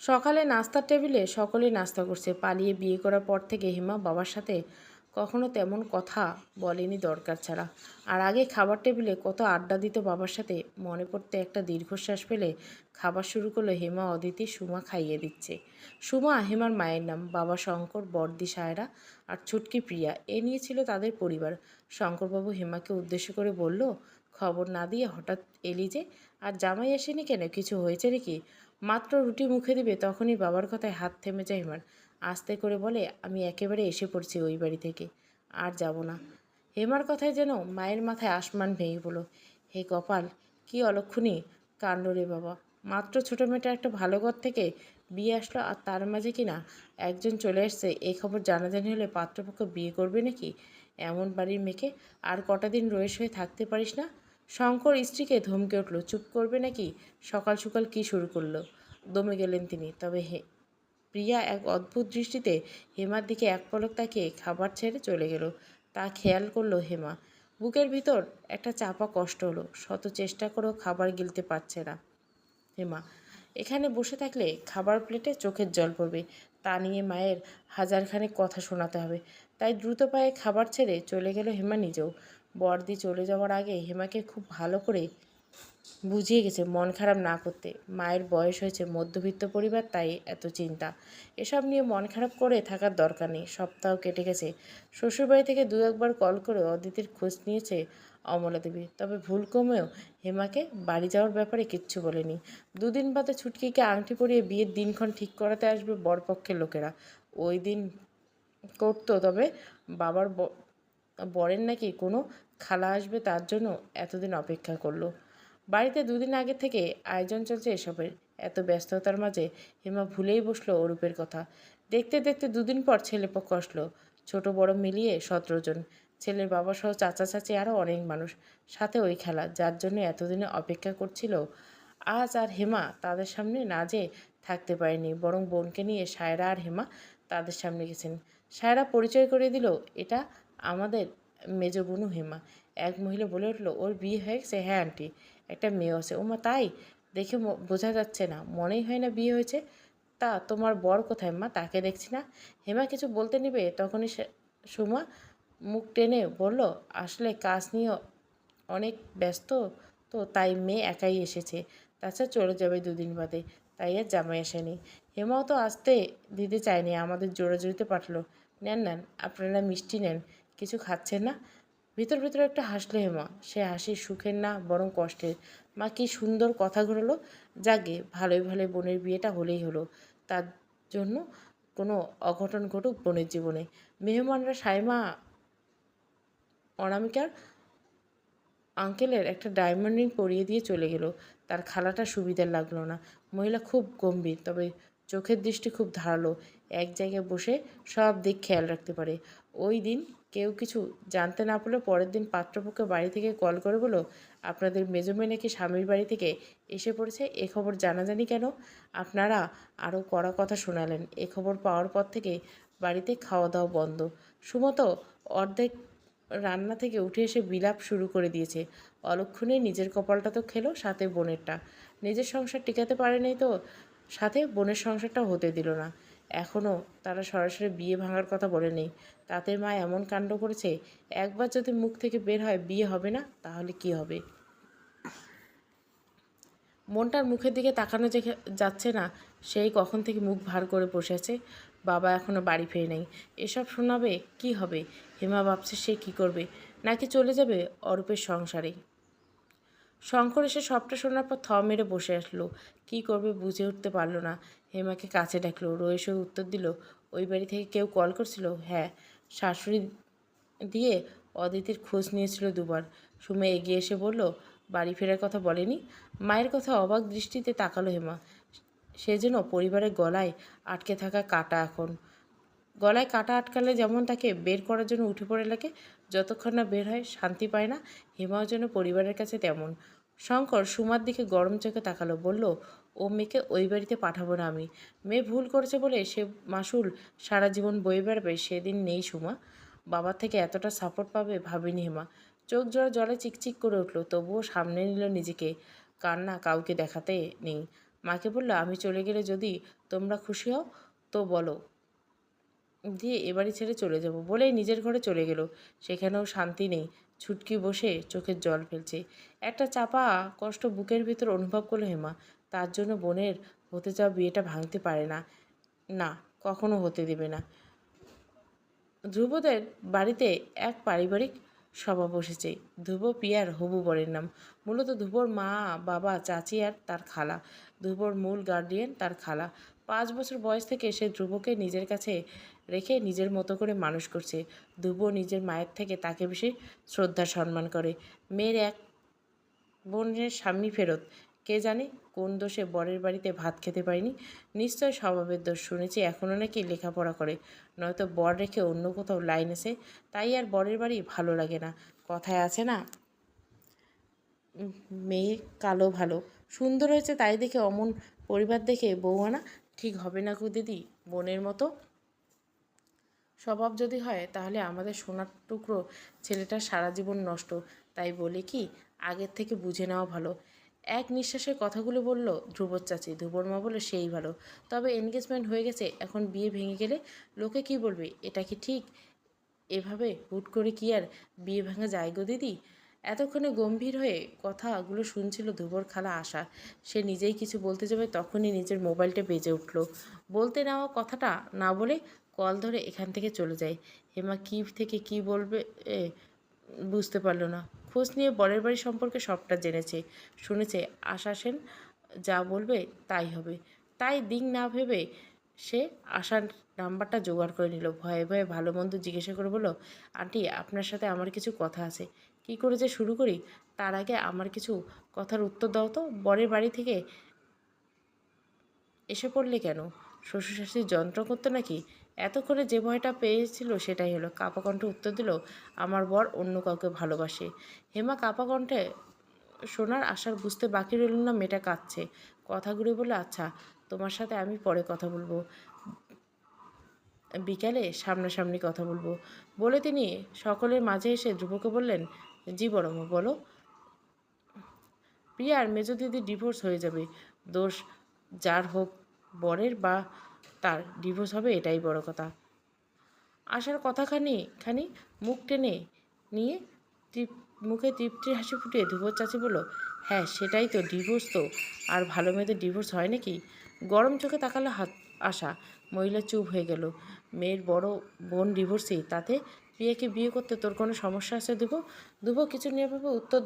সকালে নাস্তার টেবিলে সকলেই নাস্তা করছে। পালিয়ে বিয়ে করার পর থেকে হেমা বাবার সাথে কখনো তেমন কথা বলেনি দরকার ছাড়া। আর আগে খাবার টেবিলে কত আড্ডা দিত বাবার সাথে, মনে পড়তে একটা দীর্ঘশ্বাস পেলে খাবার শুরু করল হেমা অদিতি সুমা খাইয়ে দিচ্ছে। সুমা হেমার মায়ের নাম, বাবা শঙ্কর, বর্দি সায়রা আর ছুটকি প্রিয়া। এ নিয়ে ছিল তাদের পরিবার। শঙ্করবাবু হেমাকে উদ্দেশ্য করে বলল, খবর না দিয়ে হঠাৎ এলি যে, আর জামাই আসেনি কেন? কিছু হয়েছে নাকি? মাত্র রুটি মুখে দিবে, তখনই বাবার কথায় হাত থেমে যায় হেমার আস্তে করে বলে, আমি একেবারে এসে পড়ছি ওই বাড়ি থেকে, আর যাব না। হেমার কথায় যেন মায়ের মাথায় আসমান ভেঙে পড়ল। হে কপাল, কি অলক্ষণী কাণ্ড রে বাবা। মাত্র ছোটো মেয়েটা একটা ভালো ঘর থেকে বিয়ে আসলো, আর তার মাঝে কি না একজন চলে আসছে এই খবর জানাজানি হলে পাত্রপক্ষ বিয়ে করবে নাকি? এমন বাড়ির মেয়েকে আর কটা দিন রয়েস হয়ে থাকতে পারিস না? শঙ্কর স্ত্রীকে ধমকে উঠল, চুপ করবে নাকি? সকাল সকাল কি শুরু করল? দমে গেলেন তিনি। তবে হে, প্রিয়া এক অদ্ভুত দৃষ্টিতে হেমার দিকে এক পলক তাকিয়ে খাবার ছেড়ে চলে গেল। তা খেয়াল করল হেমা। বুকের ভিতর একটা চাপা কষ্ট হলো। শত চেষ্টা করেও খাবার গিলতে পারছে না। হেমা, এখানে বসে থাকলে খাবার প্লেটে চোখের জল পড়বে। তা নিয়ে মায়ের হাজারখানেক কথা শোনাতে হবে। তাই দ্রুত পায়ে খাবার ছেড়ে চলে গেল হেমা নিজেও। বর্দি চলে যাওয়ার আগে হেমাকে খুব ভালো করে বুঝিয়ে গেছে মন খারাপ না করতে। মায়ের বয়স হয়েছে মধ্যবিত্ত পরিবার, তাই এত চিন্তা। এসব নিয়ে মন খারাপ করে থাকার দরকার নেই, সপ্তাহ কেটে গেছে। শ্বশুরবাড়ি থেকে দু একবার কল করে অদিতির খোঁজ নিয়েছে অমলা দেবী। তবে ভুল কমেও হেমাকে বাড়ি যাওয়ার ব্যাপারে কিচ্ছু বলেনি। দুদিন বাদে ছুটকিকে আংটি পরিয়ে বিয়ের দিনক্ষণ ঠিক করাতে আসবে বরপক্ষের লোকেরা। ওই দিন করতো। তবে বাবার বরের নাকি কোনো খালা আসবে তার জন্য এতদিন অপেক্ষা করল। বাড়িতে দুদিন আগে থেকে আয়োজন চলছে এসবের। এত ব্যস্ততার মাঝে হেমা ভুলেই বসল অরূপের কথা। দেখতে দেখতে দুদিন পর ছেলেপক্ষ আসলো। ছোট বড় মিলিয়ে সতেরো জন। ছেলের বাবা সহ চাচা চাচি আরও অনেক মানুষ। সাথে ওই খেলা, যার জন্য এতদিনে অপেক্ষা করছিল। আজ আর হেমা তাদের সামনে না যে থাকতে পারেনি। বরং বোনকে নিয়ে সায়রা আর হেমা তাদের সামনে গেছেন। সায়রা পরিচয় করে দিল, এটা আমাদের মেজ বোনু হেমা। এক মহিলা বলে উঠল, ওর বিয়ে হয়ে গেছে? হ্যাঁ আন্টি, একটা মেয়ে আছে। ওমা, তাই? দেখে বোঝা যাচ্ছে না, মনেই হয় না বিয়ে হয়েছে। তা তোমার বর কোথায় মা? তাকে দেখছি না? হেমা কিছু বলতে নিবে? তখনই সুমা মুখ টেনে বলল, আসলে কাজ নিয়ে অনেক ব্যস্ত তো, তাই মেয়ে একাই এসেছে। তাছাড়া চলে যাবে দুদিন বাদে, তাই আর জামাই আসেনি। হেমাও তো আসতে দিতে চায়নি, আমাদের জোরাজুরিতে পাঠালো। নেন নেন, আপনারা মিষ্টি নেন, কিছু খাচ্ছেন না? ভিতর, ভিতরে একটা হাসলে হেমা। সে হাসি সুখের না, বরং কষ্টের। মা কি সুন্দর কথা ঘুরলো? যাগে, ভালোই ভালোই বোনের বিয়েটা হলেই হলো। তার জন্য কোনো অঘটন ঘটুক বোনের জীবনে। মেহমানরা সাইমা অনামিকার আঙ্কেলের একটা ডায়মন্ড রিং পরিয়ে দিয়ে চলে গেল। তার খালাটা সুবিধার লাগল না। মহিলা খুব গম্ভীর, তবে চোখের দৃষ্টি খুব ধারালো। এক জায়গায় বসে সব দিক খেয়াল রাখতে পারে। ওই দিন কেউ কিছু জানতে না পারলে পরের দিন পাত্রপক্ষ বাড়ি থেকে কল করে বলো আপনাদের মেজমে নাকি স্বামীর বাড়ি থেকে এসে পড়েছে? এ খবর জানাজানি কেন? আপনারা আরও কড়া কথা শোনালেন। এ খবর পাওয়ার পর থেকে বাড়িতে খাওয়া দাওয়া বন্ধ। সুমত অর্ধেক রান্না থেকে উঠে এসে বিলাপ শুরু করে দিয়েছে। অলক্ষণে নিজের কপালটা তো খেলো সাথে বোনেরটা। নিজের সংসার টিকাতে পারেনি তো? সাথে বোনের সংসারটা হতে দিল না। এখনও তারা সরাসরি বিয়ে ভাঙার কথা বলে নেই তাতে মা এমন কাণ্ড করেছে, একবার যদি মুখ থেকে বের হয় বিয়ে হবে না, তাহলে কি হবে? মনটার মুখের দিকে তাকানো যাচ্ছে না, সেই কখন থেকে মুখ ভার করে বসে আছে। বাবা এখনও বাড়ি ফিরে নেই। এসব শোনাবে কি হবে? হেমা ভাবছে সে কি করবে? নাকি চলে যাবে অরূপের সংসারে শঙ্কর এসে সবটা শোনার পর থ মেরে বসে আসলো। কি করবে বুঝে উঠতে পারল না। হেমাকে কাছে ডাকলো রয়েসে উত্তর দিল, ওই বাড়ি থেকে কেউ কল করছিল? হ্যাঁ। শাশুড়ি দিয়ে অদিতির খোঁজ নিয়েছিল দুবার। সুমে এগিয়ে এসে বলল, বাড়ি ফেরার কথা বলেনি? মায়ের কথা অবাক দৃষ্টিতে তাকালো হেমা। সে যেন পরিবারের গলায় আটকে থাকা কাটা এখন। গলায় কাটা আটকালে যেমন তাকে বের করার জন্য উঠে পড়ে লাগে যতক্ষণ না বের হয়, শান্তি পায় না। হেমাও যেন পরিবারের কাছে তেমন। শঙ্কর সুমার দিকে গরম চোখে তাকালো, বলল, ও মেয়েকে ওই বাড়িতে পাঠাবো না আমি। মেয়ে ভুল করেছে বলে সে মাসুল সারা জীবন বয়ে বেড়াবে, সেদিন নেই সুমা। বাবার থেকে এতটা সাপোর্ট পাবে ভাবিনি হেমা। চোখ জোড়া জলে চিকচিক করে উঠল, তবুও সামনে নিল নিজেকে। কান্না কাউকে দেখাতে নেই। মাকে বলল, আমি চলে গেলে যদি তোমরা খুশি হও, তো বলো। দিয়ে এবাড়ি ছেড়ে চলে যাব বলেই নিজের ঘরে চলে গেল। সেখানেও শান্তি নেই। ছুটকি বসে চোখের জল ফেলছে। একটা চাপা কষ্ট বুকের ভিতর অনুভব করল হেমা। তার জন্য বোনের হতে যাওয়া বিয়েটা ভাঙতে পারে না। না, কখনো হতে দেবে না। ধ্রুবদের বাড়িতে এক পারিবারিক সভা বসেছে। ধ্রুব পিয়ার হবু বরের নাম। মূলত ধ্রুবর মা, বাবা, চাচি আর তার খালা। ধ্রুবর মূল গার্ডিয়ান তার খালা। পাঁচ বছর বয়স থেকে সে ধ্রুবকে নিজের কাছে রেখে নিজের মতো করে মানুষ করছে। ধ্রুব নিজের মায়ের থেকে তাকে বেশি শ্রদ্ধা সম্মান করে। মেয়ের এক বোনের স্বামী ফেরত। কে জানে কোন দোষে বরের বাড়িতে ভাত খেতে পারিনি। নিশ্চয় স্বভাবের দোষ শুনেছি এখনও নাকি লেখাপড়া করে। নয়তো বর রেখে অন্য কোথাও লাইন এসে তাই আর বরের বাড়ি ভালো লাগে না। কথায় আছে না মেয়ে কালো ভালো, সুন্দর হয়েছে তাই দেখে অমন পরিবার দেখে বউ আনা ঠিক হবে না গো দিদি বোনের মতো। স্বভাব যদি হয় তাহলে আমাদের সোনার টুকরো ছেলেটা সারা জীবন নষ্ট, তাই বলে কি, আগের থেকে বুঝে নেওয়া ভালো। এক নিঃশ্বাসের কথাগুলো বলল, ধ্রুবর চাচি, ধ্রুবর মা বলল সেই ভালো। তবে এনগেজমেন্ট হয়ে গেছে, এখন বিয়ে ভেঙে গেলে লোকে কি বলবে? এটা কি ঠিক? এভাবে হুট করে কি আর বিয়ে ভাঙা যায় গো দিদি? এতক্ষণে গম্ভীর হয়ে কথাগুলো শুনছিল ধ্রুবর খালা আশা। সে নিজেই কিছু বলতে যাবে তখনই নিজের মোবাইলটা বেজে উঠল। বলতে নেওয়া কথাটা না বলে কল ধরে এখান থেকে চলে যায়। হেমা, কী থেকে কি বলবে? বুঝতে পারল না। খোঁজ নিয়ে বরের বাড়ি সম্পর্কে সবটা জেনেছে, শুনেছে, আশা সেন যা বলবে তাই হবে। তাই দিক না ভেবে সে আশার নাম্বারটা জোগাড় করে নিল। ভয়ে ভয়ে ভালো মন্দ জিজ্ঞাসা করে বলল, আন্টি, আপনার সাথে আমার কিছু কথা আছে। কি করে যে শুরু করি? তার আগে আমার কিছু কথার উত্তর দাও তো। বরের বাড়ি থেকে এসে পড়লে কেন? শ্বশুর শাশুড়ি যন্ত্র করতো নাকি? এতক্ষণে যে ভয়টা পেয়েছিল সেটাই হলো। কাপা কণ্ঠে উত্তর দিল, আমার বর অন্য কাউকে ভালোবাসে। হেমা কাপা কণ্ঠে শোনার আশার বুঝতে বাকি রইল না, মেয়েটা কাঁদছে। কথাগুলো বলে আচ্ছা তোমার সাথে আমি পরে কথা বলব। বিকালে সামনাসামনি কথা বলব। বলে তিনি সকলের মাঝে এসে ধ্রুবকে বললেন, জি বড়মা, বলো। প্রিয়ার মেজো দিদি ডিভোর্স হয়ে যাবে। দোষ যার হোক, বরের বা তার ডিভোর্স হবে, এটাই বড় কথা। আশার কথাখানি খানি মুখ টেনে নিয়ে তৃপ, মুখে তৃপ্তির হাসি ফুটিয়ে ধ্রুবর চাচি বলল হ্যাঁ সেটাই তো, ডিভোর্স তো। আর ভালো মেয়েদের ডিভোর্স হয় নাকি? গরম চোখে তাকালো হাত, আশা। মহিলা চুপ হয়ে গেল। মেয়ের বড় বোন ডিভোর্সি, তাতে প্রিয়াকে বিয়ে করতে তোর কোনো সমস্যা আছে ধ্রুব? ধ্রুব কিছু নিয়ে ভেবে উত্তর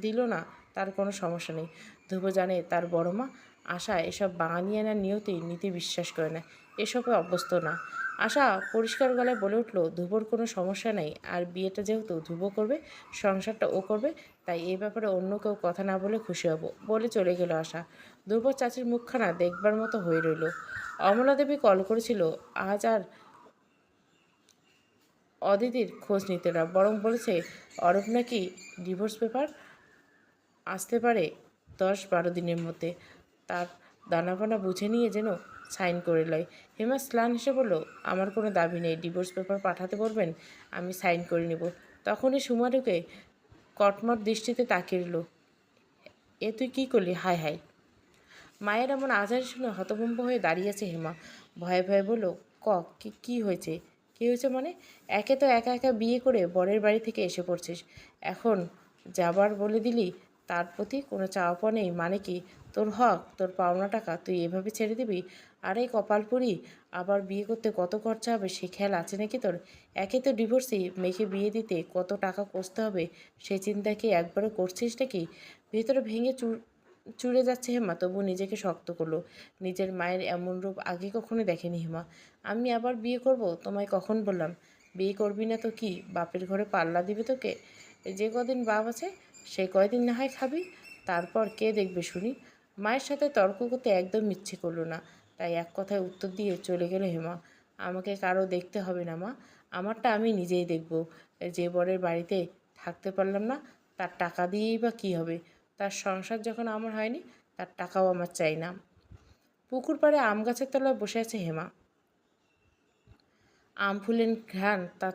দিল না, তার কোনো সমস্যা নেই। ধ্রুব জানে তার বড় মা আশা, এসব বাঙালিয়ানার নিয়তি নীতি বিশ্বাস করে না এসবে অভ্যস্ত না। আশা পরিষ্কার গলায় বলে উঠল ধ্রুবর কোনো সমস্যা নেই। আর বিয়েটা যেহেতু ধ্রুব করবে, সংসারটা ও করবে, তাই এই ব্যাপারে অন্য কেউ কথা না বলে খুশি হব। বলে চলে গেল আশা। ধ্রুব চাচির মুখখানা দেখবার মতো হয়ে রইল। অমলা দেবী কল করেছিল, আজ আর অদিতির খোঁজ নিতে না। বরং বলেছে, অরূপ নাকি ডিভোর্স পেপার আসতে পারে দশ বারো দিনের মধ্যে। তার দানাপানা বুঝে নিয়ে যেন সাইন করে লয়। হেমা স্লান হেসে বলল, আমার কোনো দাবি নেই, ডিভোর্স পেপার পাঠাতে বলবেন, আমি সাইন করে নেব। তখনই সুমারুকে কটমট দৃষ্টিতে তাকিয়ে রইল। এ তুই কী করলি? হাই হাই মায়ের এমন আজার শুনে হতভম্ব হয়ে দাঁড়িয়েছে হেমা। ভয়ে ভয়ে বলল কি, কী হয়েছে? কী হয়েছে মানে? একে তো একা একা বিয়ে করে বরের বাড়ি থেকে এসে পড়ছিস। এখন যাবার বলে দিলি তার প্রতি কোনো চাওয়া নেই। মানে কি? তোর হক, তোর পাওনা টাকা, তুই এভাবে ছেড়ে দিবি? আরে কপালপুরি, আবার বিয়ে করতে কত খরচা হবে সে খেয়াল আছে নাকি তোর? একে তো ডিভোর্সি মেয়েকে বিয়ে দিতে কত টাকা কষতে হবে সে চিন্তা কি একবারও করছিস নাকি? ভেতরে ভেঙে চুর চুড়ে যাচ্ছে হেমা, তবু নিজেকে শক্ত করল। নিজের মায়ের এমন রূপ আগে কখনো দেখেনি হেমা। আমি আবার বিয়ে করব? তোমায় কখন বললাম? বিয়ে করবি না তো কি? বাপের ঘরে পাল্লা দিবে তোকে? যে কদিন বাপ আছে সে কয়দিন না হয় খাবি, তারপর কে দেখবে শুনি। মায়ের সাথে তর্ক করতে একদম ইচ্ছে করল না, তাই এক কথায় উত্তর দিয়ে চলে গেল হেমা। আমাকে কারও দেখতে হবে না মা, আমারটা আমি নিজেই দেখব। যে বরের বাড়িতে থাকতে পারলাম না, তার টাকা দিয়েই বা কী হবে? তার সংসার যখন আমার হয়নি, তার টাকাও আমার চাই না। পুকুর পাড়ে আম গাছের তলায় বসে আছে হেমা। আম ফুলের ঘ্রাণ তার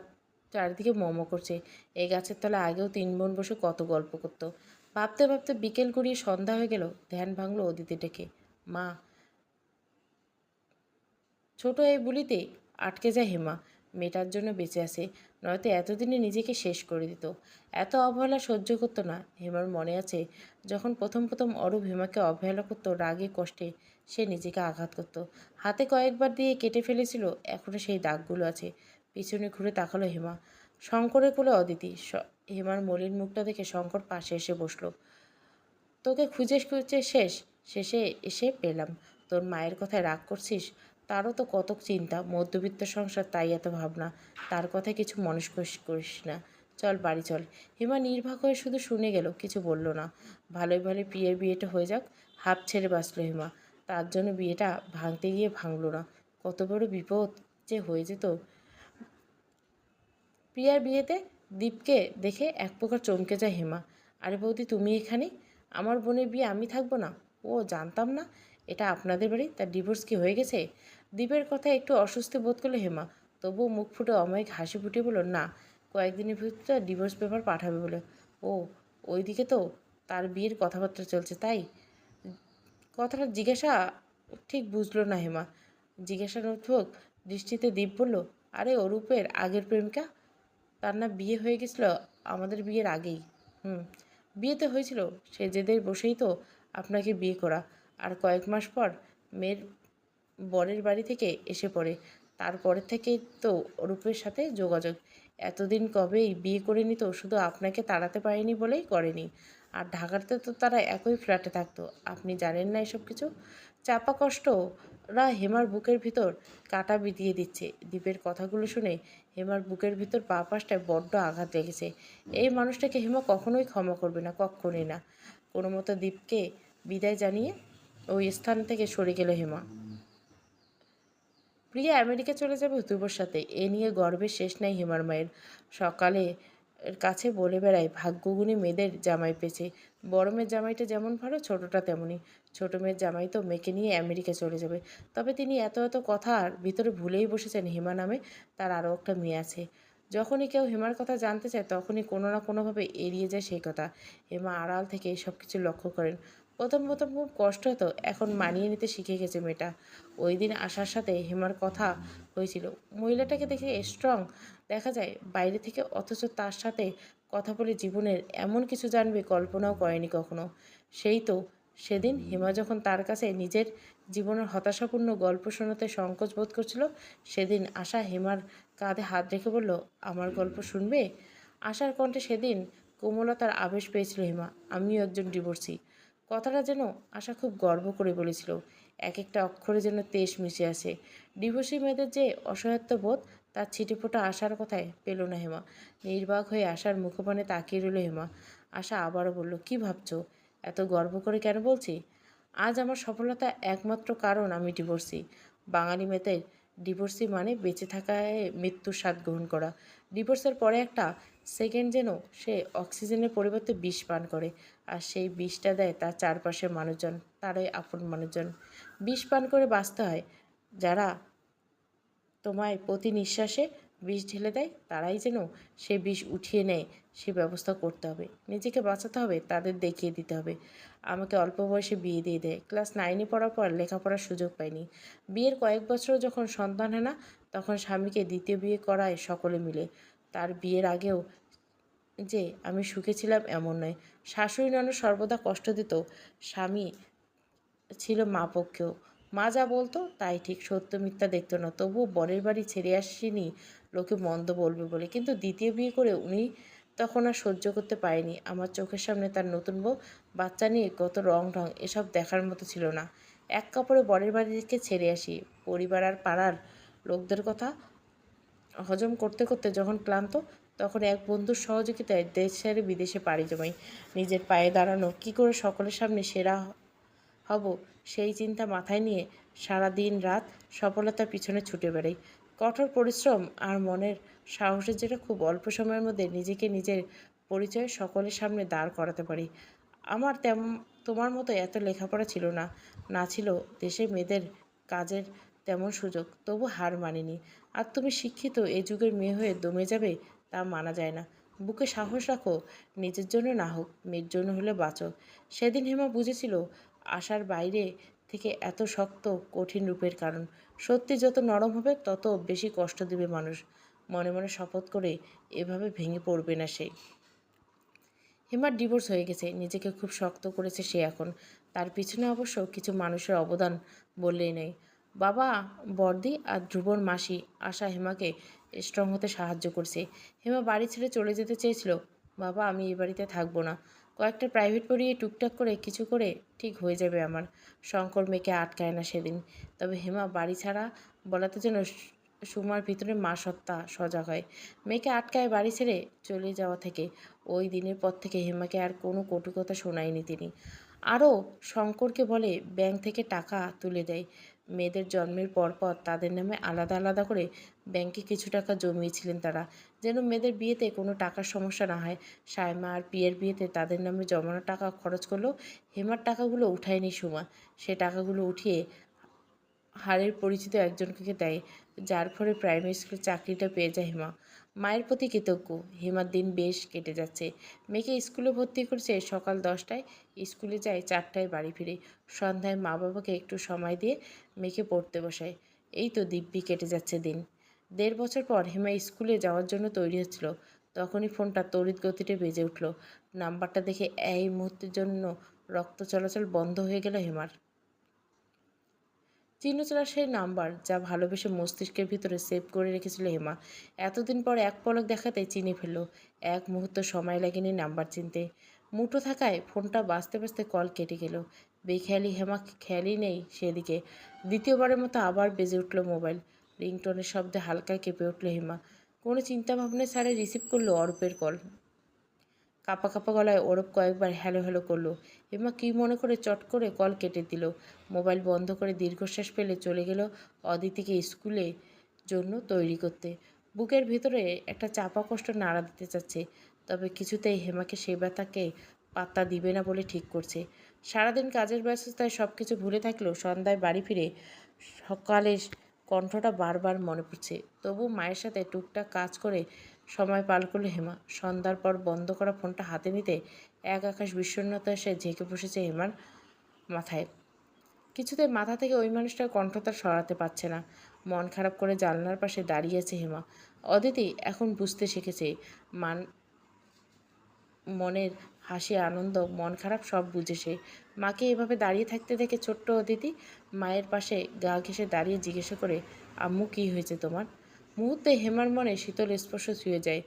চারিদিকে মোমো করছে। এই গাছের তলায় আগেও তিন বোন বসে কত গল্প করতো। ভাবতে ভাবতে বিকেল গড়িয়ে সন্ধ্যা হয়ে গেল, ধ্যান ভাঙলো অদিতি ডেকে। মা, ছোট এই বুলিতে আটকে যায় হেমা, মেয়েটার জন্য বেঁচে আছে, নয়তো এতদিনে নিজেকে শেষ করে দিত। এত অবহেলা সহ্য করতো না, হেমার মনে আছে, যখন প্রথম প্রথম অরূপ হেমাকে অবহেলা করতো, রাগে কষ্টে সে নিজেকে আঘাত করত। হাতে কয়েকবার দিয়ে কেটে ফেলেছিল এখনও সেই দাগগুলো আছে। পিছনে ঘুরে তাকালো হেমা। শঙ্করের কোলে অদিতি। হেমার মলিন মুখটা দেখে শঙ্কর পাশে এসে বসল। তোকে খুঁজে খুঁজে শেষ, শেষে এসে পেলাম। তোর মায়ের কথায় রাগ করছিস? তারও তো কত চিন্তা। মধ্যবিত্ত সংসার তাই এত ভাবনা। তার কথা কিছু মনে করিস- না। চল, বাড়ি চল। হেমা নির্বাক হয়ে শুধু শুনে গেল, কিছু বলল না। ভালোই ভালো প্রিয়ের বিয়েটা হয়ে যাক। হাফ ছেড়ে বাঁচলো হেমা। তার জন্য বিয়েটা ভাঙতে গিয়ে ভাঙলো না। কত বড় বিপদ যে হয়ে যেত প্রিয়ার বিয়েতে দীপকে দেখে এক প্রকার চমকে যায় হেমা। আরে বৌদি, তুমি এখানে? আমার বোনের বিয়ে আমি থাকব না? ও, জানতাম না। এটা আপনাদের বাড়ি? তার ডিভোর্স কি হয়ে গেছে? দীপের কথা একটু অস্বস্তি বোধ করল হেমা। তবুও মুখ ফুটে অমায়িক হাসি ফুটিয়ে বলল, না, কয়েকদিনের ভিতরে ডিভোর্স পেপার পাঠাবে বলে। ও, ওইদিকে তো তার বিয়ের কথাবার্তা চলছে, তাই? কথাটা জিজ্ঞাসা ঠিক বুঝলো না হেমা। জিজ্ঞাসানোত্মক দৃষ্টিতে দীপ বলল, আরে অরূপের আগের প্রেমিকা? তার না বিয়ে হয়ে গেছিল আমাদের বিয়ের আগেই। হুম, বিয়েতে হয়েছিল। সে জেদের বসেই তো আপনাকে বিয়ে করা। আর কয়েক মাস পর মেয়ের বরের বাড়ি থেকে এসে পড়ে। তারপরের থেকে তো অরূপের সাথে যোগাযোগ। এতদিন কবেই বিয়ে করে নিত, শুধু আপনাকে তাড়াতে পারেনি বলেই করেনি। আর ঢাকাতে তো তারা একই ফ্ল্যাটে থাকতো। আপনি জানেন না এসব কিছু? চাপা কষ্টরা হেমার বুকের ভিতর কাটা বিধিয়ে দিচ্ছে। দ্বীপের কথাগুলো শুনে হেমার বুকের ভিতর পা পাশটায় বড্ড আঘাত লেগেছে। এই মানুষটাকে হেমা কখনোই ক্ষমা করবে না কখনোই না। কোনো মতো দীপকে বিদায় জানিয়ে ওই স্থান থেকে সরে গেল হেমা। প্রিয়া আমেরিকা চলে যাবে ধ্রুবর সাথে। এ নিয়ে গর্বের শেষ নাই হেমার মায়ের। সকালে কাছে বলে বেড়ায়, ভাগ্যগুণী মেয়েদের জামাই পেয়েছে। বড় মেয়ের জামাইটা যেমন ভালো, ছোটটা তেমনই। ছোট মেয়ের জামাই তো মেয়েকে নিয়ে আমেরিকা চলে যাবে। তবে তিনি এত এত কথার ভিতরে ভুলেই বসেছেন হেমা নামে তার আরও একটা মেয়ে আছে। যখনই কেউ হেমার কথা জানতে চায়, তখনই কোনো না কোনোভাবে এড়িয়ে যায় সেই কথা। হেমা আড়াল থেকে সব কিছু লক্ষ্য করেন। প্রথম প্রথম খুব কষ্ট হতো, এখন মানিয়ে নিতে শিখে গেছে মেয়েটা। ওই দিন আসার সাথে হেমার কথা হয়েছিল, মহিলাটাকে দেখে স্ট্রং দেখা যায় বাইরে থেকে অথচ তার সাথে কথা বলে জীবনের এমন কিছু জানবে কল্পনাও করেনি কখনো। সেই তো সেদিন হেমা যখন তার কাছে নিজের জীবনের হতাশাপূর্ণ গল্প শোনাতে সংকোচ বোধ করছিল, সেদিন আশা হেমার কাঁধে হাত রেখে বলল, আমার গল্প শুনবে? আশার কণ্ঠে সেদিন কোমলতার আবেশ পেয়েছিল হেমা, আমিও একজন ডিভোর্সি। কথাটা যেন আশা খুব গর্ব করে বলেছিল, এক একটা অক্ষরে যেন তেজ মিশে আছে ডিভোর্সি মেয়েদের যে অসহায়ত্ব বোধ তার ছিটেফোঁটা আশার কথায় পেল না হেমা। নির্বাক হয়ে আশার মুখপানে তাকিয়ে রইল হেমা। আশা আবারও বলল, কি ভাবছ? এত গর্ব করে কেন বলছি? আজ আমার সফলতা একমাত্র কারণ আমি ডিভোর্সি। বাঙালি মেয়েদের ডিভোর্সি মানে বেঁচে থাকায় মৃত্যুর স্বাদ গ্রহণ করা। ডিভোর্সের পরে একটা সেকেন্ড যেন সে অক্সিজেনের পরিবর্তে বিষ পান করে। আর সেই বিষটা দেয় তার চারপাশের মানুষজন, তারাই আপন মানুষজন। বিষ পান করে বাঁচতে হয়। যারা তোমায় প্রতি নিঃশ্বাসে বিষ ঢেলে দেয়, তারাই যেন সে বিষ উঠিয়ে নেয়, সে ব্যবস্থা করতে হবে। নিজেকে বাঁচাতে হবে, তাদের দেখিয়ে দিতে হবে। আমাকে অল্প বয়সে বিয়ে দিয়ে দেয়। ক্লাস নাইনে পড়ার পর লেখাপড়ার সুযোগ পাইনি। বিয়ের কয়েক বছর যখন সন্তান হয় না, তখন স্বামীকে দ্বিতীয় বিয়ে করায় সকলে মিলে। তার বিয়ের আগেও যে আমি সুখে ছিলাম এমন নয়। শাশুড়ি ননদ সর্বদা কষ্ট দিত। স্বামী ছিল মা পক্ষেও। মা যা বলতো, তাই ঠিক সত্য, মিথ্যা দেখতো না। তবুও বরের বাড়ি ছেড়ে আসেনি লোকে মন্দ বলবে বলে। কিন্তু দ্বিতীয় বিয়ে করে উনি তখন আর সহ্য করতে পারেনি। আমার চোখের সামনে তার নতুন বউ, বাচ্চা নিয়ে কত রং ঢং, এসব দেখার মতো ছিল না। এক কাপড়ে বরের বাড়িকে ছেড়ে আসি। পরিবার আর পাড়ার লোকদের কথা হজম করতে করতে যখন ক্লান্ত, তখন এক বন্ধুর সহযোগিতায় দেশ ছেড়ে বিদেশে পাড়ি জমাই। নিজের পায়ে দাঁড়ানো, কি করে সকলের সামনে সেরা হব, সেই চিন্তা মাথায় নিয়ে সারা দিন রাত সফলতার পিছনে ছুটে বেড়াই। কঠোর পরিশ্রম আর মনের সাহসের যেটা খুব অল্প সময়ের মধ্যে নিজেকে নিজের পরিচয় সকলের সামনে দাঁড় করাতে পারি। আমার তেম, তোমার মতো এত লেখাপড়া ছিল না না ছিল দেশে মেয়েদের কাজের তেমন সুযোগ, তবু হার মানিনি। আর তুমি শিক্ষিত এই যুগের মেয়ে হয়ে দমে যাবে তা মানা যায় না। বুকে সাহস রাখো, নিজের জন্য না হোক, মেয়ের জন্য হলে বাঁচো। সেদিন হেমা বুঝেছিল আশার বাইরে থেকে এত শক্ত, কঠিন রূপের কারণ। সত্যি যত নরম হবে, তত বেশি কষ্ট দেবে মানুষ। মনে মনে শপথ করে এভাবে ভেঙে পড়বে না সে। হেমার ডিভোর্স হয়ে গেছে। নিজেকে খুব শক্ত করেছে সে এখন। তার পিছনে অবশ্য কিছু মানুষের অবদান বললেই নেই। বাবা, বর্দি আর ধ্রুবর মাসি আশা হেমাকে স্ট্রং হতে সাহায্য করছে। হেমা বাড়ি ছেড়ে চলে যেতে চেয়েছিল। বাবা, আমি এই বাড়িতে থাকব না। কয়েকটা প্রাইভেট পড়িয়ে টুকটাক করে কিছু করে ঠিক হয়ে যাবে আমার। শঙ্কর মেয়েকে আটকায় না সেদিন। তবে হেমা বাড়ি ছাড়া বলাতে যেন সুমার ভিতরে মা সত্তা সজাগ হয়। মেয়েকে আটকায় বাড়ি ছেড়ে চলে যাওয়া থেকে ওই দিনের পর থেকে হেমাকে আর কোনো কটু কথা শোনায়নি তিনি। আরও শঙ্করকে বলে ব্যাংক থেকে টাকা তুলে দেয়। মেয়েদের জন্মের পরপর তাদের নামে আলাদা আলাদা করে ব্যাংকে কিছু টাকা জমিয়েছিলেন তারা। যেন মেয়েদের বিয়েতে কোনো টাকার সমস্যা না হয়। সায়মা আর পিয়ের বিয়েতে তাদের নামে জমানো টাকা খরচ করলেও হেমার টাকাগুলো উঠায়নি সুমা। সে টাকাগুলো উঠিয়ে হারের পরিচিত একজনকে দেয়, যার ফলে প্রাইমারি স্কুলের চাকরিটা পেয়ে যায় হেমা। মায়ের প্রতি কৃতজ্ঞ। হেমার দিন বেশ কেটে যাচ্ছে। মেয়েকে স্কুলে ভর্তি করছে সকাল দশটায়। স্কুলে যায় চারটায় বাড়ি ফিরে। সন্ধ্যায় মা বাবাকে একটু সময় দিয়ে মেয়েকে পড়তে বসায়। এই তো দিব্যি কেটে যাচ্ছে দিন। দেড় বছর পর হেমা স্কুলে যাওয়ার জন্য তৈরি হচ্ছিল। তখনই ফোনটা তড়িৎ গতিতে বেজে উঠল। নাম্বারটা দেখে এই মুহূর্তের জন্য রক্ত চলাচল বন্ধ হয়ে গেল হেমার। চিহ্নচলা সেই নাম্বার যা ভালোবেসে মস্তিষ্কের ভিতরে সেভ করে রেখেছিল হেমা। এতদিন পর এক পলক দেখাতে চিনে ফেলল। এক মুহূর্ত সময় লাগেনি নাম্বার চিনতে। মুঠো থাকায় ফোনটা বাঁচতে বাজতে কল কেটে গেল। বেখেয়ালি হেমা খেয়ালই নেই সেদিকে। দ্বিতীয়বারের মতো আবার বেজে উঠল মোবাইল। রিংটোনের শব্দে হালকা কেঁপে উঠল হেমা। কোনো চিন্তা ভাবনা ছাড়াই রিসিভ করল অরূপের কল কাপা কাপা গলায় ওরপ কয়েকবার হ্যালো হ্যালো করল। হেমা কী মনে করে চট করে কল কেটে দিল। মোবাইল বন্ধ করে দীর্ঘশ্বাস ফেলে চলে গেল অদিতিকে স্কুলে জন্য তৈরি করতে। বুকের ভিতরে একটা চাপা কষ্ট নাড়া দিতে চাচ্ছে, তবে কিছুতেই হেমাকে সে ব্যথাকে পাত্তা দিবে না বলে ঠিক করছে। সারাদিন কাজের ব্যস্ততায় সব কিছু ভুলে থাকলেও সন্ধ্যায় বাড়ি ফিরে সকালের কণ্ঠটা বারবার মনে পড়ছে। তবু মায়ের সাথে টুকটাক কাজ করে সময় পার করল হেমা। সন্ধ্যার পর বন্ধ করা ফোনটা হাতে নিতে এক আকাশ বিষণ্ণতা এসে ঝেঁকে বসেছে হেমার মাথায়। কিছুতে মাথা থেকে ওই মানুষটার কণ্ঠ তার সরাতে পারছে না। মন খারাপ করে জানলার পাশে দাঁড়িয়ে আছে হেমা। অদিতি এখন বুঝতে শিখেছে মান মনের হাসি, আনন্দ, মন খারাপ সব বুঝে সে। মাকে এভাবে দাঁড়িয়ে থাকতে দেখে ছোট্ট অদিতি মায়ের পাশে গা ঘেঁষে দাঁড়িয়ে জিজ্ঞাসা করে, আম্মু, কী হয়েছে তোমার? মুহূর্তে হেমার মনে শীতল স্পর্শ ছুঁয়ে যায়।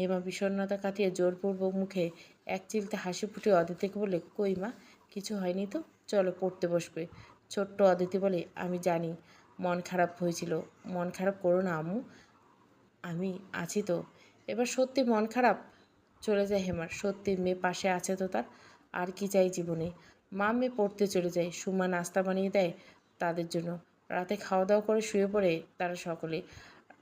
হেমা বিষণ্ণতা কাটিয়ে জোরপূর্বক মুখে এক চিলতে হাসি ফুটে অদিতিকে বলে, কই মা, কিছু হয়নি তো? চলো পড়তে বসবে। ছোট্ট অদিতি বলে, আমি জানি, মন খারাপ হয়েছিল। মন খারাপ করো না, আম্মু। আমি আছি তো। এবার সত্যি মন খারাপ? চলে যায় হেমার। সত্যি মেয়ে পাশে আছে তো তার? আর কি চাই জীবনে? মা মেয়ে পড়তে চলে যায়। সুমা নাস্তা বানিয়ে দেয় তাদের জন্য। রাতে খাওয়া দাওয়া করে শুয়ে পড়ে তারা সকলে।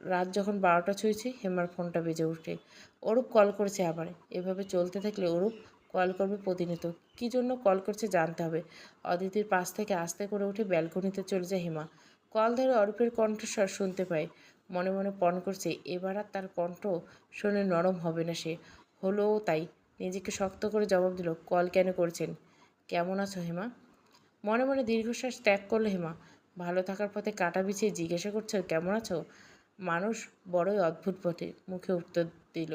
রাত যখন বারোটা ছুঁয়েছে, হেমার ফোনটা বেজে উঠে। অরূপ কল করেছে আবার। এভাবে চলতে থাকলে অরূপ কল করবে প্রতিনিয়ত। কী জন্য কল করছে জানতে হবে। অদিতির পাশ থেকে আস্তে করে উঠে ব্যালকনিতে চলে যায় হেমা। কল ধরে অরূপের কণ্ঠস্বর শুনতে পায়। মনে মনে পণ করছে, এবার আর তার কণ্ঠ শুনে নরম হবে না সে। হলোও তাই। নিজেকে শক্ত করে জবাব দিল, কল কেন করছেন? কেমন আছো হেমা? মনে মনে দীর্ঘশ্বাস ত্যাগ করল হেমা। ভালো থাকার পথে কাটা বিছিয়ে জিজ্ঞাসা করছ, কেমন আছো? মানুষ বড়ই অদ্ভুত পথে মুখে উত্তর দিল।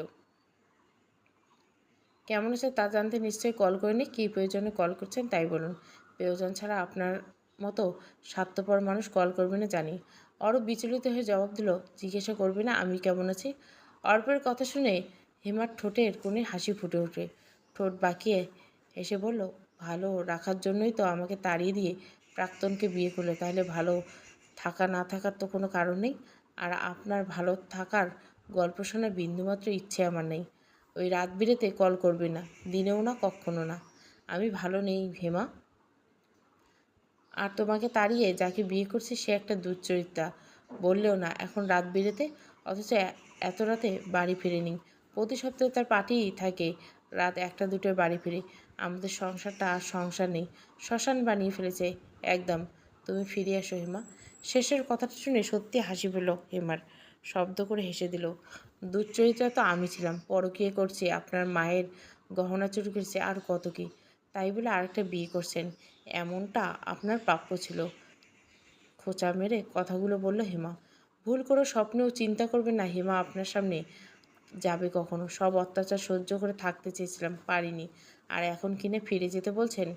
কেমন আছে তা জানতে নিশ্চয়ই কল করেনি, কী প্রয়োজনে কল করছেন তাই বলুন। প্রয়োজন ছাড়া আপনার মতো স্বার্থপর মানুষ কল করবে না জানি। অরূপ বিচলিত হয়ে জবাব দিল, জিজ্ঞাসা করবে না, আমি কেমন আছি? অর্পের কথা শুনে হেমার ঠোঁটের কোণে হাসি ফুটে ওঠে। ঠোঁট বাঁকিয়ে এসে বলল, ভালো, রাখার জন্যই তো আমাকে তাড়িয়ে দিয়ে প্রাক্তনকে বিয়ে করলে, তাহলে ভালো থাকা না থাকার তো কোনো কারণ নেই। আর আপনার ভালো থাকার গল্প শোনার বিন্দুমাত্র ইচ্ছে আমার নেই। ওই রাত বিরেতে কল করবে না, দিনেও না কখনো না। আমি ভালো নেই হেমা আর তোমাকে তাড়িয়ে যাকে বিয়ে করছি সে একটা দুশ্চরিত্রা বললেও না, এখন রাত বিরেতে, অথচ এত রাতে বাড়ি ফিরেনি। প্রতি সপ্তাহে তার পার্টিই থাকে, রাত একটা দুটোয় বাড়ি ফিরে। আমাদের সংসারটা আর সংসার নেই। শ্মশান বানিয়ে ফেলেছে, একদম। তুমি ফিরে আসো হেমা। শেষের কথাটা শুনে সত্যি হাসি পেল হেমার। শব্দ করে হেসে দিল দুশ্চরিত্রা তো আমি ছিলাম, পরকীয় করছি, আপনার মায়ের গহনা চুরি করছে, আর কত কি? তাই বলে আরেকটা বিয়ে করছেন, এমনটা আপনার প্রাপ্য ছিল। খোঁচা মেরে কথাগুলো বলল হেমা, ভুল করে স্বপ্নেও চিন্তা করবে না হেমা, আপনার সামনে যাবে কখনো। সব অত্যাচার সহ্য করে থাকতে চেয়েছিলাম, পারিনি। আর এখন কিনে ফিরে যেতে বলছেন?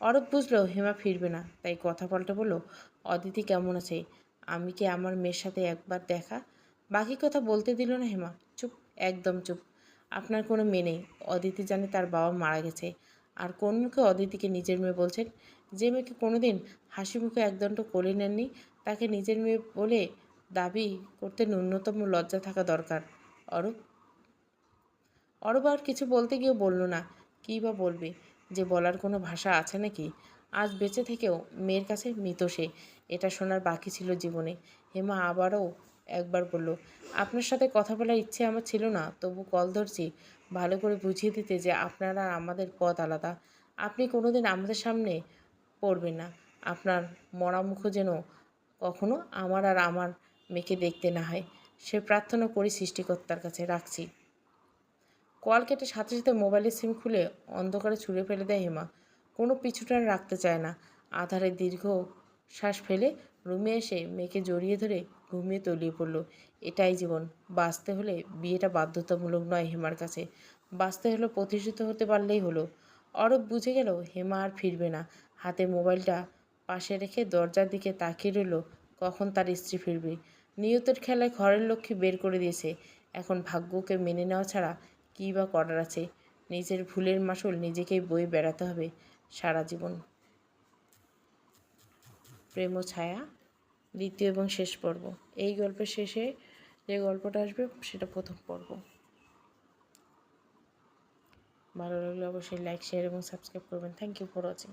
অরূপ বুঝলো হেমা ফিরবে না, তাই কথা পাল্টে বলল, অদিতি কেমন আছে? আমি কি আমার মেয়ের সাথে একবার দেখা? বাকি কথা বলতে দিল না হেমা। চুপ, একদম চুপ। আপনার কোনো মেয়ে নেই। অদিতি জানে তার বাবা মারা গেছে। আর কোন মুখে অদিতিকে নিজের মেয়ে বলছেন? যে মেয়েকে কোনোদিন হাসি মুখে একদণ্ড কোলে নেননি, তাকে নিজের মেয়ে বলে দাবি করতে ন্যূনতম লজ্জা থাকা দরকার। অরূপ? অরূপ আর কিছু বলতে গিয়ে বলল না। কী বা বলবে? যে বলার কোনো ভাষা আছে নাকি? আজ বেঁচে থেকেও মেয়ের কাছে মৃত সে। এটা শোনার বাকি ছিল জীবনে। হেমা আবারও একবার বলল, আপনার সাথে কথা বলার ইচ্ছে আমার ছিল না, তবু কল ধরছি। ভালো করে বুঝিয়ে দিতে যে আপনার আর আমাদের পথ আলাদা। আপনি কোনোদিন আমাদের সামনে পড়বেন না। আপনার মরা মুখ যেন কখনো আমার আর আমার মেয়েকে দেখতে না হয়। সে প্রার্থনা করি সৃষ্টিকর্তার কাছে রাখছি। কল কেটে সাথে সাথে মোবাইলের সিম খুলে অন্ধকারে ছুঁড়ে ফেলে দেয় হেমা। কোনো পিছুটান রাখতে চায় না। আধারে দীর্ঘ শ্বাস ফেলে রুমে এসে মেয়েকে জড়িয়ে ধরে ঘুমিয়ে তলিয়ে পড়ল। এটাই জীবন। বাঁচতে হলে বিয়েটা বাধ্যতামূলক নয় হেমার কাছে। বাঁচতে হলে প্রতিষ্ঠিত হতে পারলেই হলো। অরব বুঝে গেল হেমা আর ফিরবে না। হাতে মোবাইলটা পাশে রেখে দরজার দিকে তাকিয়ে রইল কখন তার স্ত্রী ফিরবে। নিয়তের খেলায় ঘরের লক্ষ্যে বের করে দিয়েছে। এখন ভাগ্যকে মেনে নেওয়া ছাড়া কী বা করার আছে? নিজের ভুলের মাসুল নিজেকেই বয়ে বেড়াতে হবে সারা জীবন। প্রেম ও ছায়া, দ্বিতীয় এবং শেষ পর্ব। এই গল্পের শেষে যে গল্পটা আসবে, সেটা প্রথম পর্ব। ভালো লাগলে অবশ্যই লাইক শেয়ার এবং সাবস্ক্রাইব করবেন। Thank you for watching